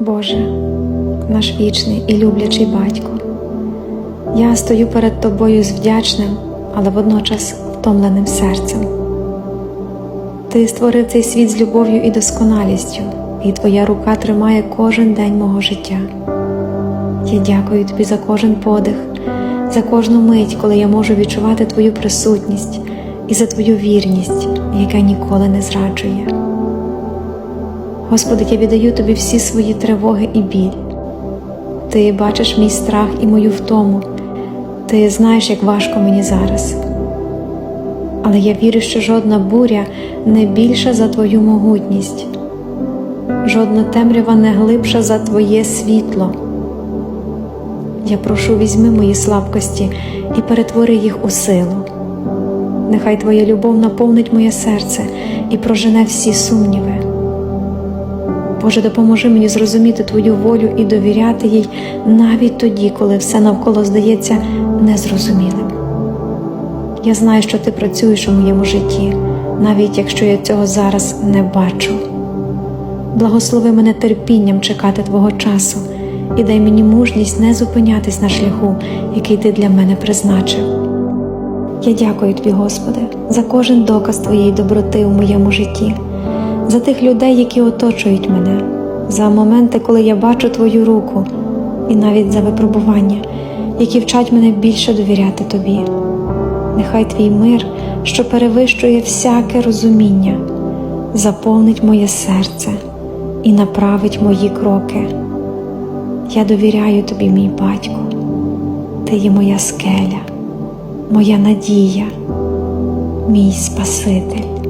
Боже, наш вічний і люблячий батько, я стою перед Тобою з вдячним, але водночас втомленим серцем. Ти створив цей світ з любов'ю і досконалістю, і Твоя рука тримає кожен день мого життя. Я дякую Тобі за кожен подих, за кожну мить, коли я можу відчувати Твою присутність і за Твою вірність, яка ніколи не зраджує. Господи, я віддаю Тобі всі свої тривоги і біль. Ти бачиш мій страх і мою втому. Ти знаєш, як важко мені зараз. Але я вірю, що жодна буря не більша за Твою могутність, жодна темрява не глибша за Твоє світло. Я прошу, візьми мої слабкості і перетвори їх у силу. Нехай Твоя любов наповнить моє серце і прожене всі сумніви. Боже, допоможи мені зрозуміти Твою волю і довіряти їй навіть тоді, коли все навколо здається незрозумілим. Я знаю, що ти працюєш у моєму житті, навіть якщо я цього зараз не бачу. Благослови мене терпінням чекати Твого часу і дай мені мужність не зупинятись на шляху, який ти для мене призначив. Я дякую тобі, Господи, за кожен доказ Твоєї доброти у моєму житті, за тих людей, які оточують мене, за моменти, коли я бачу Твою руку, і навіть за випробування, які вчать мене більше довіряти Тобі. Нехай Твій мир, що перевищує всяке розуміння, заповнить моє серце і направить мої кроки. Я довіряю тобі, мій батько, ти є моя скеля, моя надія, мій Спаситель.